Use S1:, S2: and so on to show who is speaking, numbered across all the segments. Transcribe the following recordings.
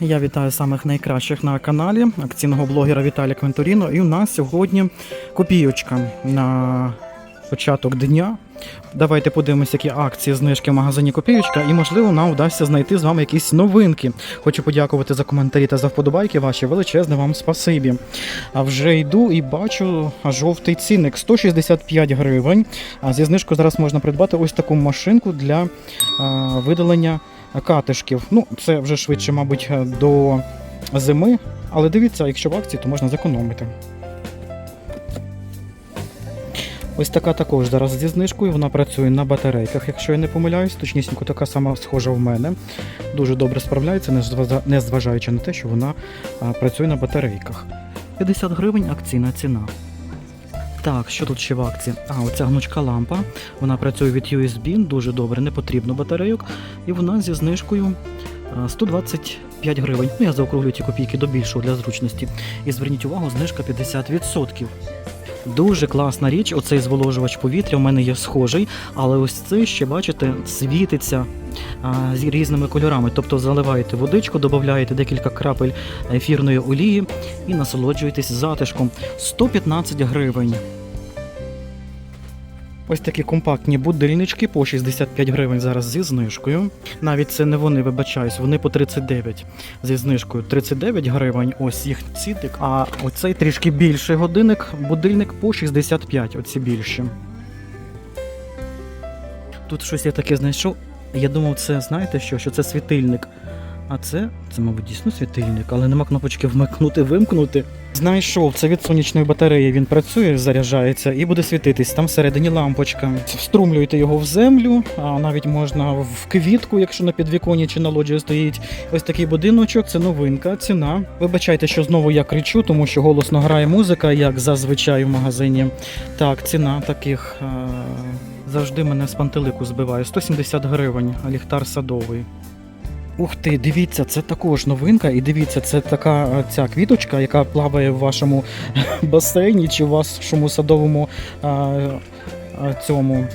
S1: Я вітаю самих найкращих на каналі акційного блогера Віталія Квентуріно. І у нас сьогодні копійочка на початок дня. Давайте подивимося, які акції знижки в магазині Копійочка, і можливо нам вдасться знайти з вами якісь новинки. Хочу подякувати за коментарі та за вподобайки. Ваші величезне вам спасибі. А вже йду і бачу жовтий цінник 165 гривень. А зі знижкою зараз можна придбати ось таку машинку для а, видалення катишків. Ну, це вже швидше, мабуть, до зими. Але дивіться, якщо в акції, то можна зекономити. Ось така також зараз зі знижкою. Вона працює на батарейках, якщо я не помиляюсь. Точнісінько така сама схожа в мене. Дуже добре справляється, не зважа- не зважаючи на те, що вона працює на батарейках. 50 гривень акційна ціна. Так, що тут ще в акції? А, оця гнучка лампа. Вона працює від USB, дуже добре, не потрібно батарейок. І вона зі знижкою 125 гривень. Ну, я заокруглю ті копійки до більшого для зручності. І зверніть увагу, знижка 50%. Дуже класна річ, оцей зволожувач повітря у мене є схожий, але ось цей ще, бачите, світиться а, з різними кольорами. Тобто заливаєте водичку, додаєте декілька крапель ефірної олії і насолоджуєтесь затишком. 115 гривень. Ось такі компактні будильнички по 65 гривень зараз зі знижкою. Навіть це не вони, вибачаюсь, вони по 39 зі знижкою. 39 гривень, ось їх цінник. А оцей трішки більший годинник, будильник по 65, оці більші. Тут щось я таке знайшов. Я думав, це знаєте що? Що це світильник. А це, це, мабуть, дійсно світильник, але нема кнопочки вмикнути, вимкнути. Знайшов, це від сонячної батареї він працює, заряджається і буде світитись. Там всередині лампочка. Вструмлюєте його в землю, а навіть можна в квітку, якщо на підвіконні чи на лоджії стоїть. Ось такий будиночок, це новинка, ціна. Вибачайте, що знову я кричу, тому що голосно грає музика, як зазвичай в магазині. Так, ціна таких е, завжди мене з пантелику збиває. 170 гривень, ліхтар садовий. Ух ти, дивіться, це також новинка. І дивіться, це така е, ця квіточка, яка плаває в вашому басейні чи в вашому садовому а, а, цьому,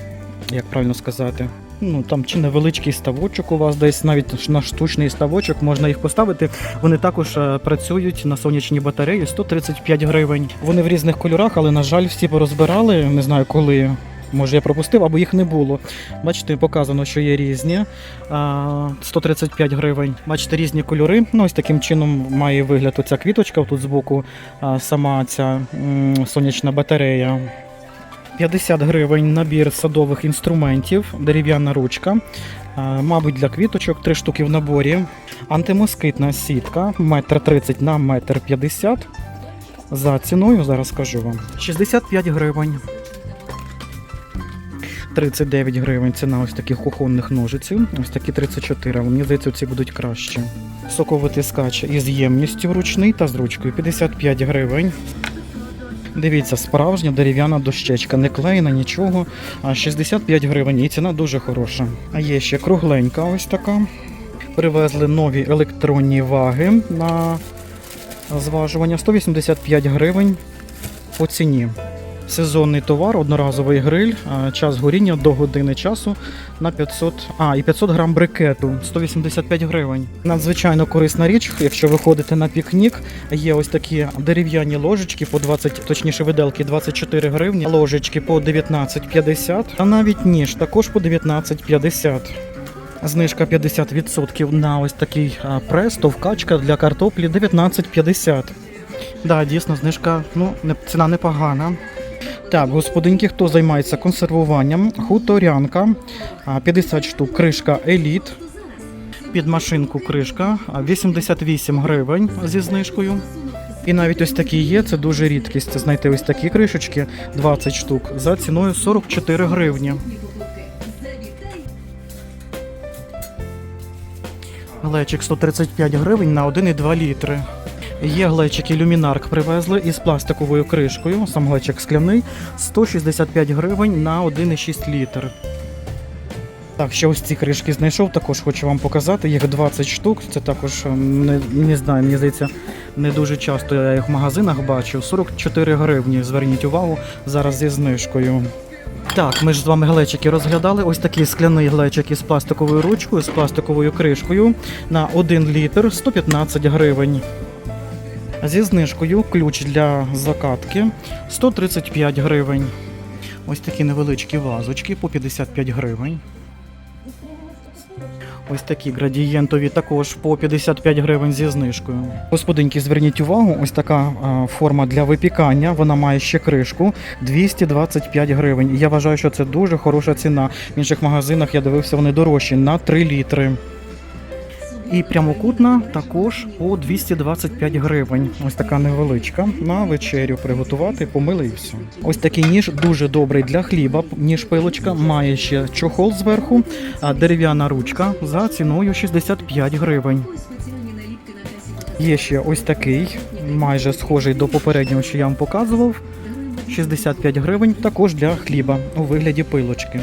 S1: як правильно сказати. Ну там чи невеличкий ставочок у вас десь, навіть на штучний ставочок можна їх поставити. Вони також е, працюють на сонячній батареї 135 гривень. Вони в різних кольорах, але на жаль, всі порозбирали. Не знаю коли. Може, я пропустив, або їх не було. Бачите, показано, що є різні. 135 гривень. Бачите, різні кольори. Ну, ось таким чином має вигляд оця квіточка тут збоку, сама ця сонячна батарея. 50 гривень набір садових інструментів, дерев'яна ручка. Мабуть, для квіточок, три штуки в наборі. Антимоскитна сітка, метр 30 на метр 50. За ціною зараз скажу вам. 65 гривень. 39 гривень ціна ось таких кухонних ножиців. Ось такі 34, але мені здається, ці будуть краще. Соковитискач із ємністю ручний та з ручкою 55 гривень. Дивіться, справжня дерев'яна дощечка, не клеєна, нічого. А 65 гривень і ціна дуже хороша. А є ще кругленька ось така. Привезли нові електронні ваги на зважування 185 гривень по ціні. Сезонний товар, одноразовий гриль, час горіння до години часу на 500, а, і 500 грам брикету, 185 гривень. Надзвичайно корисна річ, якщо ви ходите на пікнік, є ось такі дерев'яні ложечки по 20, точніше виделки 24 гривні, ложечки по 19,50, а навіть ніж також по 19,50. Знижка 50% на ось такий прес, товкачка для картоплі 19,50. Да, дійсно, знижка, ну, ціна непогана. Так, господинки, хто займається консервуванням, хуторянка, а, 50 штук, кришка еліт. Під машинку кришка, а, 88 гривень зі знижкою. І навіть ось такі є, це дуже рідкість. Знайти ось такі кришечки, 20 штук, за ціною 44 гривні. Глечик 135 гривень на 1,2 літри. Є глечики люмінарк привезли із пластиковою кришкою. Сам глечик скляний 165 гривень на 1,6 літр. Так, ще ось ці кришки знайшов, також хочу вам показати. Їх 20 штук. Це також ем, не, не знаю, мені здається, не дуже часто я їх в магазинах бачу. 44 гривні. Зверніть увагу зараз зі знижкою. Так, ми ж з вами глечики розглядали. Ось такий скляний глечик із пластиковою ручкою, з пластиковою кришкою на 1 літр 115 гривень. Зі знижкою ключ для закатки 135 гривень. Ось такі невеличкі вазочки по 55 гривень. Ось такі градієнтові також по 55 гривень зі знижкою. Господинки, зверніть увагу, ось така форма для випікання. Вона має ще кришку 225 гривень. Я вважаю, що це дуже хороша ціна. В інших магазинах я дивився, вони дорожчі на 3 літри. І прямокутна також по 225 гривень. Ось така невеличка. На вечерю приготувати, помили і. Ось такий ніж дуже добрий для хліба. Ніж пилочка має ще чохол зверху, а дерев'яна ручка за ціною 65 гривень. Є ще ось такий, майже схожий до попереднього, що я вам показував. 65 гривень також для хліба у вигляді пилочки.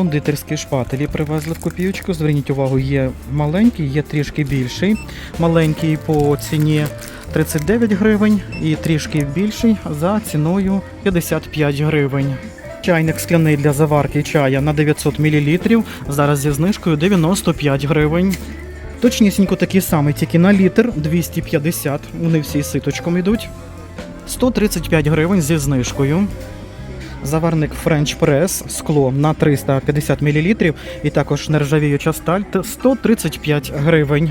S1: Кондитерські шпателі привезли в копійочку. Зверніть увагу, є маленький, є трішки більший. Маленький по ціні 39 гривень і трішки більший за ціною 55 гривень. Чайник скляний для заварки чая на 900 мл. Зараз зі знижкою 95 гривень. Точнісінько такий самий, тільки на літр 250. Вони всі ситочком йдуть. 135 гривень зі знижкою. Заварник French Press скло на 350 мл і також нержавіюча сталь т- 135 гривень.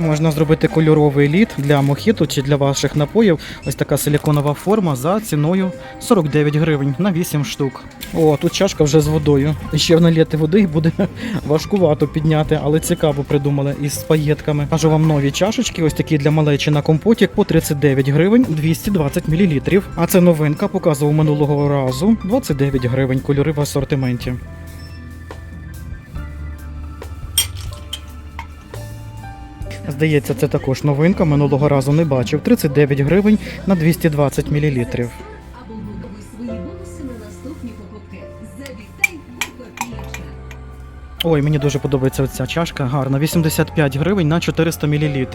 S1: Можна зробити кольоровий лід для мохіту чи для ваших напоїв. Ось така силіконова форма за ціною 49 гривень на 8 штук. О, тут чашка вже з водою. Ще наліти води і буде важкувато підняти, але цікаво придумали із паєтками. Кажу вам нові чашечки, ось такі для малечі на компотік по 39 гривень 220 мл. А це новинка, показував минулого разу 29 гривень кольори в асортименті. Здається, це також новинка. Минулого разу не бачив. 39 гривень на 220 мл. Ой, мені дуже подобається ця чашка. Гарна. 85 гривень на 400 мл.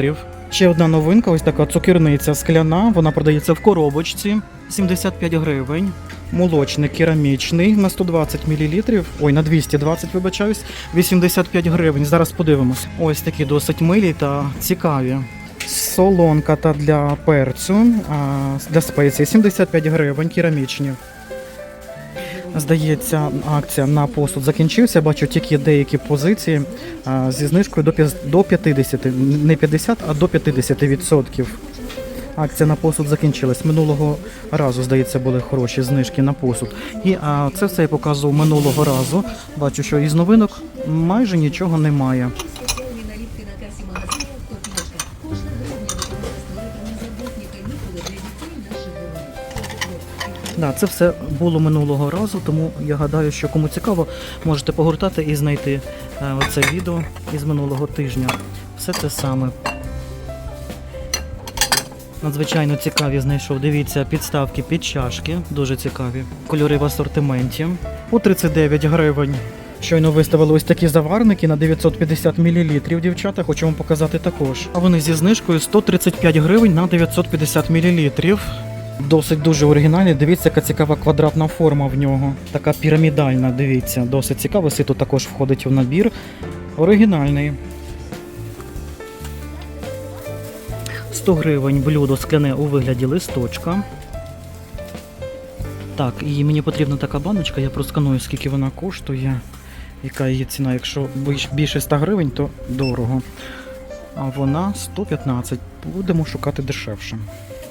S1: Ще одна новинка, ось така цукерниця скляна. Вона продається в коробочці. 75 гривень. Молочник керамічний на 120 мл. Ой, на 220, вибачаюсь. 85 гривень. Зараз подивимось. Ось такі досить милі та цікаві. Солонка та для перцю, а, для спеції 75 гривень, керамічні. Здається, акція на посуд закінчився. Бачу тільки деякі позиції зі знижкою до п'яз- до 50, не 50, а до 50 відсотків. Акція на посуд закінчилась. Минулого разу, здається, були хороші знижки на посуд. І а, це все я показував минулого разу. Бачу, що із новинок майже нічого немає. Да, це все було минулого разу, тому я гадаю, що кому цікаво, можете погортати і знайти е, оце відео із минулого тижня. Все це саме. Надзвичайно цікаві знайшов. Дивіться, підставки під чашки, дуже цікаві. Кольори в асортименті. По 39 гривень. Щойно виставили ось такі заварники на 950 мл. Дівчата, хочу вам показати також. А вони зі знижкою 135 гривень на 950 мл. Досить дуже оригінальний. Дивіться, яка цікава квадратна форма в нього. Така пірамідальна, дивіться, досить цікаво. Сито також входить в набір. Оригінальний. 100 гривень блюдо скляне у вигляді листочка. Так, і мені потрібна така баночка, я просканую, скільки вона коштує, яка її ціна. Якщо більше 100 гривень, то дорого. А вона 115. Будемо шукати дешевше.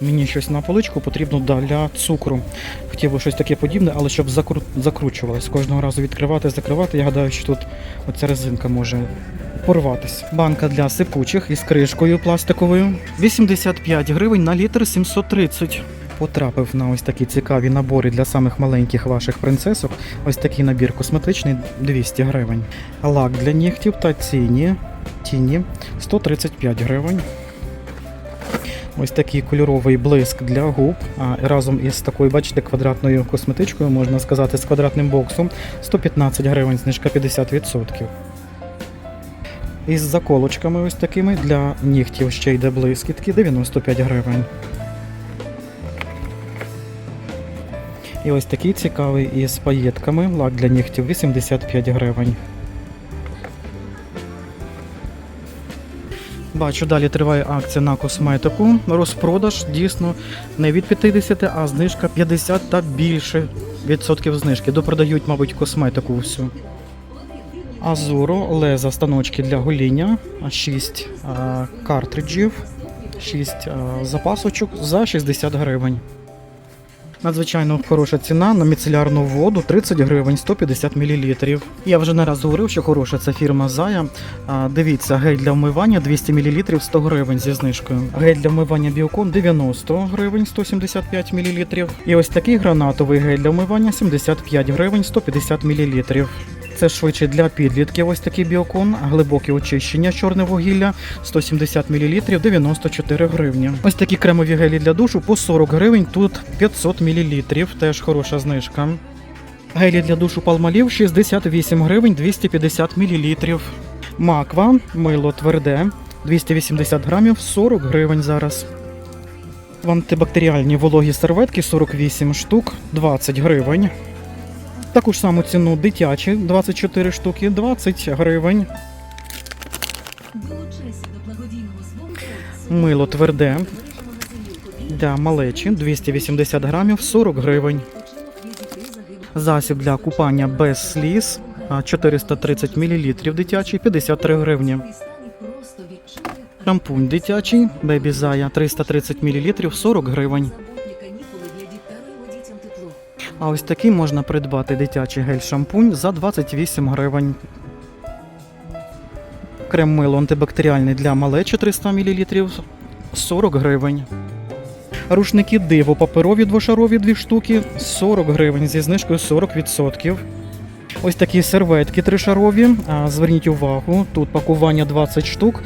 S1: Мені щось на поличку потрібно для цукру. Хотів би щось таке подібне, але щоб закру... закручувалось. Кожного разу відкривати, закривати. Я гадаю, що тут оця резинка може порватись. Банка для сипучих із кришкою пластиковою. 85 гривень на літр 730. Потрапив на ось такі цікаві набори для самих маленьких ваших принцесок. Ось такий набір косметичний 200 гривень. Лак для нігтів та ціні. Тіні 135 гривень. Ось такий кольоровий блиск для губ. А разом із такою, бачите, квадратною косметичкою, можна сказати, з квадратним боксом 115 гривень, знижка 50%. Із заколочками ось такими для нігтів ще йде блискітки 95 гривень. І ось такий цікавий із паєтками. Лак для нігтів 85 гривень. Бачу, далі триває акція на косметику. Розпродаж дійсно не від 50, а знижка 50 та більше відсотків знижки. Допродають, мабуть, косметику всю. Азуро, леза станочки для гоління, 6 картриджів, 6 запасочок за 60 гривень. Надзвичайно хороша ціна на міцелярну воду 30 гривень 150 мл. Я вже не раз говорив, що хороша ця фірма Зая. Дивіться, гель для вмивання 200 мл 100 гривень зі знижкою. Гель для вмивання Біокон 90 гривень 175 мл. І ось такий гранатовий гель для вмивання 75 гривень 150 мл. Це швидше для підлітків. Ось такий біокон, глибоке очищення, чорне вугілля 170 мл 94 гривні. Ось такі кремові гелі для душу по 40 гривень, тут 500 мл, теж хороша знижка. Гелі для душу палмалів 68 гривень 250 мл. Маква, мило тверде 280 грамів 40 гривень зараз. Антибактеріальні вологі серветки 48 штук 20 гривень. Таку ж саму ціну дитячі 24 штуки 20 гривень. Мило тверде для малечі 280 грамів 40 гривень. Засіб для купання без сліз а, 430 мл дитячий 53 гривні. Шампунь дитячий Zaya 330 мл 40 гривень. А ось такий можна придбати дитячий гель-шампунь за 28 гривень. Крем мило антибактеріальний для малечі 300 мл 40 гривень. Рушники диво паперові двошарові 2 штуки 40 гривень зі знижкою 40%. Ось такі серветки тришарові. Зверніть увагу, тут пакування 20 штук.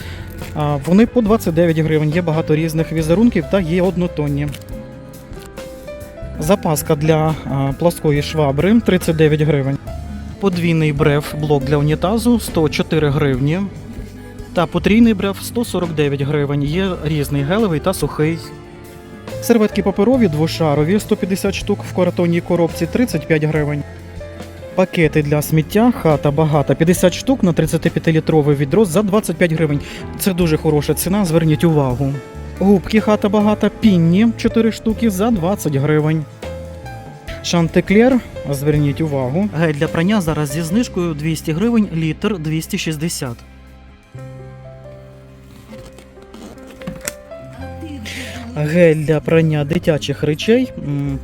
S1: Вони по 29 гривень. Є багато різних візерунків та є однотонні. Запаска для плоскої швабри 39 гривень. Подвійний брев блок для унітазу 104 гривні. Та потрійний брев 149 гривень. Є різний гелевий та сухий. Серветки паперові двошарові 150 штук в картонній коробці 35 гривень. Пакети для сміття хата багата 50 штук на 35-літрове відро за 25 гривень. Це дуже хороша ціна, зверніть увагу. Губки хата багата пінні 4 штуки за 20 гривень. Шантеклер, зверніть увагу. Гель для прання зараз зі знижкою 200 гривень, літр 260.
S2: А ти вже
S1: Гель для прання дитячих речей м,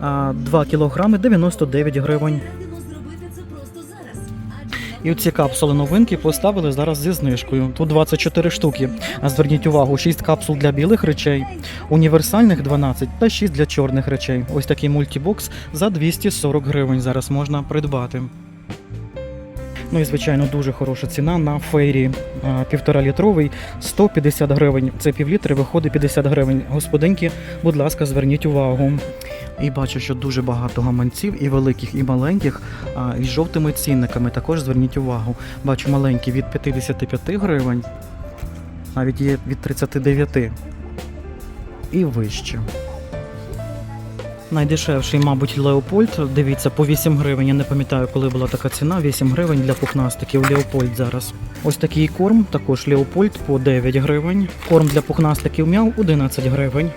S1: а, 2 кг 99 гривень. І ці капсули новинки поставили зараз зі знижкою. Тут 24 штуки. А зверніть увагу, 6 капсул для білих речей, універсальних 12 та 6 для чорних речей. Ось такий мультібокс за 240 гривень зараз можна придбати. Ну і звичайно дуже хороша ціна на фейрі а, півтора літровий 150 гривень. Це півлітри виходить 50 гривень. Господинки, будь ласка, зверніть увагу. І бачу, що дуже багато гаманців, і великих, і маленьких, із жовтими цінниками. Також зверніть увагу. Бачу маленькі від 55 гривень, навіть є від 39 і вище. Найдешевший, мабуть, Леопольд. Дивіться, по 8 гривень. Я не пам'ятаю, коли була така ціна. 8 гривень для пухнастиків. Леопольд зараз. Ось такий корм, також Леопольд по 9 гривень. Корм для пухнастиків м'яв 11 гривень.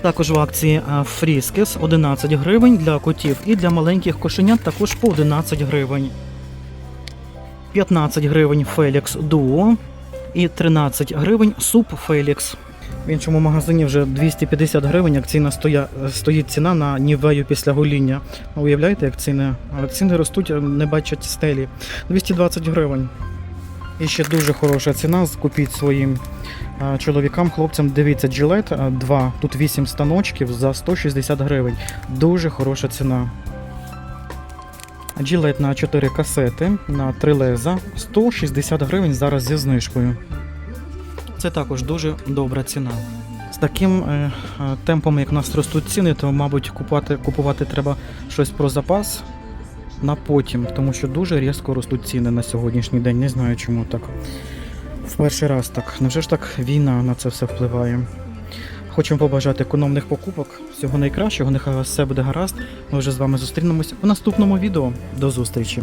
S1: Також в акції а, Фріскес 11 гривень для котів і для маленьких кошенят також по 11 гривень. 15 гривень Фелікс Дуо і 13 гривень суп Фелікс. В іншому магазині вже 250 гривень акційна стоя, стоїть ціна на нівею після гоління. Уявляєте, як ціни? Ціни ростуть, не бачать стелі. 220 гривень. І ще дуже хороша ціна. Купіть своїм а, чоловікам, хлопцям. Дивіться, джилет 2, тут 8 станочків за 160 гривень. Дуже хороша ціна. Джилет на 4 касети на 3 леза 160 гривень зараз зі знижкою. Це також дуже добра ціна. З таким е, е, темпом, як у нас ростуть ціни, то, мабуть, купувати, купувати треба щось про запас на потім, тому що дуже різко ростуть ціни на сьогоднішній день. Не знаю, чому так. В перший раз так. Невже ж так війна на це все впливає? Хочемо побажати економних покупок, всього найкращого, нехай у вас все буде гаразд. Ми вже з вами зустрінемось у наступному відео. До зустрічі!